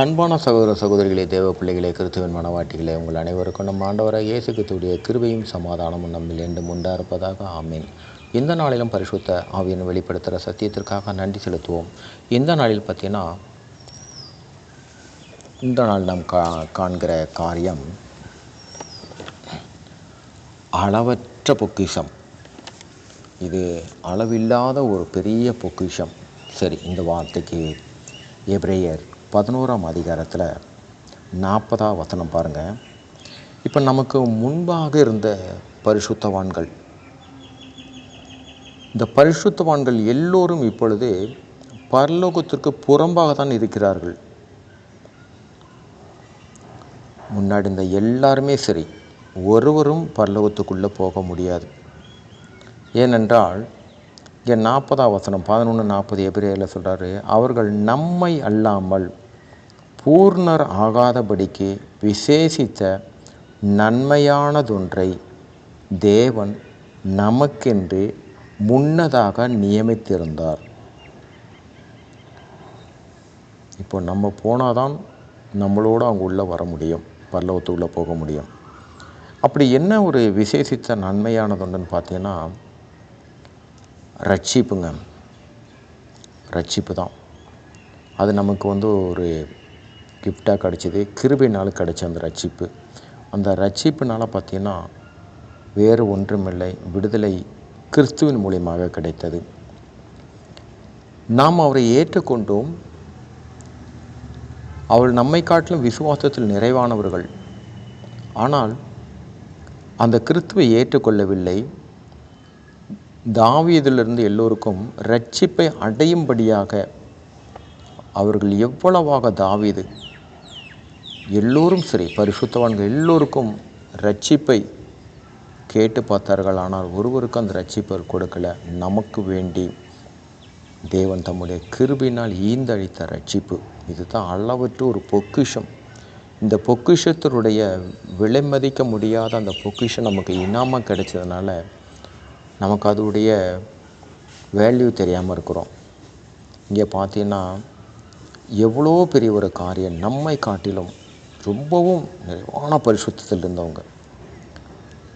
அன்பான சகோதர சகோதரிகளே தேவ பிள்ளைகளே கிறிஸ்துவின் மனவாட்டிகளே உங்கள் அனைவருக்கும் நம் ஆண்டவராக இயேசு கிருபையும் சமாதானமும் நம்மில் என்றும் உண்டா இருப்பதாக ஆமீன். இந்த நாளிலும் பரிசுத்த ஆவியன் வெளிப்படுத்துகிற சத்தியத்திற்காக நன்றி செலுத்துவோம். இந்த நாளில் பார்த்தீங்கன்னா இந்த நாள் நாம் கா காண்கிற காரியம் அளவற்ற பொக்கிஷம். இது அளவில்லாத ஒரு பெரிய பொக்கிஷம். சரி இந்த வார்த்தைக்கு எப்ரேயர் பதினோராம் அதிகாரத்தில் நாற்பதாம் வசனம் பாருங்கள் இப்போ நமக்கு முன்பாக இருந்த பரிசுத்தவான்கள். இந்த பரிசுத்தவான்கள் எல்லோரும் இப்பொழுது பரலோகத்திற்கு புறம்பாக தான் இருக்கிறார்கள். முன்னாடி இந்த எல்லாருமே சரி ஒருவரும் பரலோகத்துக்குள்ளே போக முடியாது. ஏனென்றால் இங்கே நாற்பதாம் வசனம் பதினொன்று நாற்பது எபிரேயில் சொல்கிறாரு அவர்கள் நம்மை அல்லாமல் பூர்ணர் ஆகாதபடிக்கு விசேஷித்த நன்மையானதொன்றை தேவன் நமக்கென்று முன்னதாக நியமித்திருந்தார். இப்போ நம்ம போனால் தான் நம்மளோடு அவங்க உள்ளே வர முடியும் பல்லவத்துக்குள்ளே போக முடியும். அப்படி என்ன ஒரு விசேஷித்த நன்மையானதுன்னு பார்த்தீங்கன்னா ரட்சிப்புங்க. ரட்சிப்பு தான். அது நமக்கு வந்து ஒரு கிஃப்டாக கிடச்சிது. கிருபைனால் கிடச்ச அந்த ரட்சிப்பு. அந்த ரட்சிப்புனால் பார்த்திங்கன்னா வேறு ஒன்றுமில்லை. விடுதலை கிறிஸ்துவின் மூலியமாக கிடைத்தது. நாம் அவரை ஏற்றுக்கொண்டோம். அவர் நம்மை காட்டிலும் விசுவாசத்தில் நிறைவானவர்கள். ஆனால் அந்த கிறிஸ்துவை ஏற்றுக்கொள்ளவில்லை. தாவியதிலிருந்து எல்லோருக்கும் ரட்சிப்பை அடையும்படியாக அவர்கள் எவ்வளவாக தாவியது எல்லோரும் சரி பரிசுத்தவான்கள் எல்லோருக்கும் ரட்சிப்பை கேட்டு பார்த்தார்கள். ஆனால் ஒருவருக்கும் அந்த ரட்சிப்பர் கொடுக்கல. நமக்கு வேண்டி தேவன் தம்முடைய கிருபினால் ஈந்தழித்த ரட்சிப்பு இதுதான் அளவற்று ஒரு பொக்கிஷம். இந்த பொக்கிஷத்தினுடைய விலை மதிக்க முடியாத அந்த பொக்கிஷம் நமக்கு இனாமல் கிடைச்சதுனால நமக்கு அதோடைய வேல்யூ தெரியாமல் இருக்கிறோம். இங்கே பார்த்தீங்கன்னா எவ்வளோ பெரிய ஒரு காரியம் நம்மை காட்டிலும் ரொம்பவும் நிறைவான பரிசுத்தத்தில் இருந்தவங்க.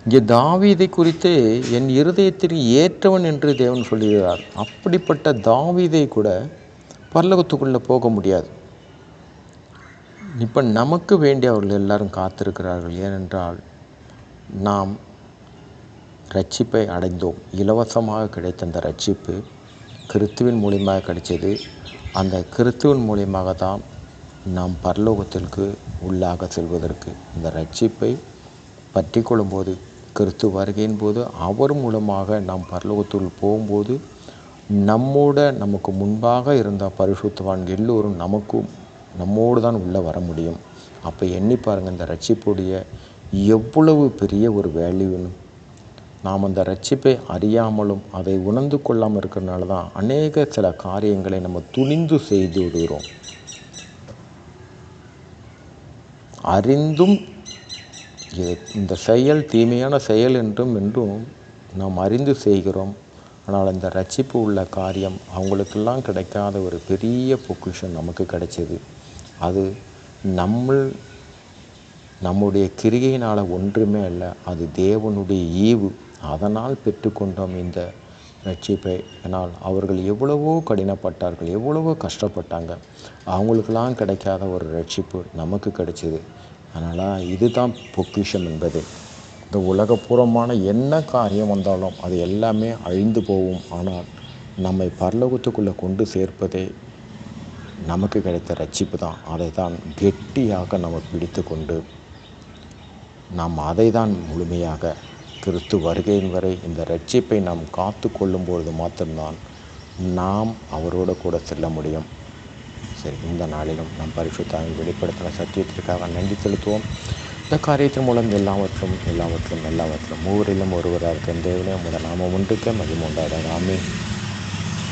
இங்கே தாவீதை குறித்து என் இருதயத்திற்கு ஏற்றவன் என்று தேவன் சொல்லுகிறார். அப்படிப்பட்ட தாவீதை கூட பரலகத்துக்குள்ளே போக முடியாது. இப்போ நமக்கு வேண்டிய அவர்கள் எல்லாரும் காத்திருக்கிறார்கள். ஏனென்றால் நாம் ரட்சிப்பை அடைந்தோம். இலவசமாக கிடைத்த அந்த ரட்சிப்பு கிறித்துவின் மூலியமாக கிடைச்சது. அந்த கிறித்துவின் மூலியமாக தான் நாம் பரலோகத்திற்கு உள்ளாக செல்வதற்கு இந்த ரட்சிப்பை பற்றி கொள்ளும்போது கிறிஸ்து வருகையின் போது அவர் மூலமாக நாம் பரலோகத்துள் போகும்போது நம்மோட நமக்கு முன்பாக இருந்த பரிசுத்தவான் எல்லோரும் நமக்கும் நம்மோடு தான் உள்ளே வர முடியும். அப்போ எண்ணி பாருங்கள் இந்த ரட்சிப்புடைய எவ்வளவு பெரிய ஒரு வேல்யூன்னு நாம் அந்த ரட்சிப்பை அறியாமலும் அதை உணர்ந்து கொள்ளாமல் இருக்கிறனால தான் அநேக சில காரியங்களை நம்ம துணிந்து செய்து விடுகிறோம். அறிந்தும் இந்த செயல் தீமையான செயல் என்றும் என்றும் நாம் அறிந்து செய்கிறோம். ஆனால் அந்த ரட்சிப்பு உள்ள காரியம் அவங்களுக்கெல்லாம் கிடைக்காத ஒரு பெரிய பொக்கிஷன் நமக்கு கிடைச்சது. அது நம்ம நம்முடைய கிரிகையினால் ஒன்றுமே அல்ல அது தேவனுடைய ஈவு. அதனால் பெற்றுக்கொண்டோம் இந்த ரட்சிப்பை ஆனால் அவர்கள் எவ்வளவோ கடினப்பட்டார்கள் எவ்வளவோ கஷ்டப்பட்டாங்க. அவங்களுக்கெல்லாம் கிடைக்காத ஒரு ரட்சிப்பு நமக்கு கிடைச்சிது. அதனால் இதுதான் பொக்கிஷம் என்பது. இந்த உலகப்பூர்வமான என்ன காரியம் வந்தாலும் அது எல்லாமே அழிந்து போகும். ஆனால் நம்மை பரலோகத்துக்குள்ளே கொண்டு சேர்ப்பதே நமக்கு கிடைத்த ரட்சிப்பு தான். அதை தான் கெட்டியாக நம்ம பிடித்து கொண்டு நாம் அதை தான் முழுமையாக கிறிஸ்து வருகையின் வரை இந்த ரட்சிப்பை நாம் காத்து கொள்ளும்பொழுது மாத்திரம்தான் நாம் அவரோடு கூட செல்ல முடியும். சரி இந்த நாளிலும் நம் பரிசுத்தாவின் வெளிப்படுத்தின சத்தியத்திற்காக நன்றி செலுத்துவோம். இந்த காரியத்தின் மூலம் எல்லாவற்றும் எல்லாவற்றும் எல்லாவற்றும் மூவரிலும் ஒருவராக இருக்க தேவனே உங்களோட நாம ஒன்றுக்கே மகிமுண்டாடாக ஆமீன்.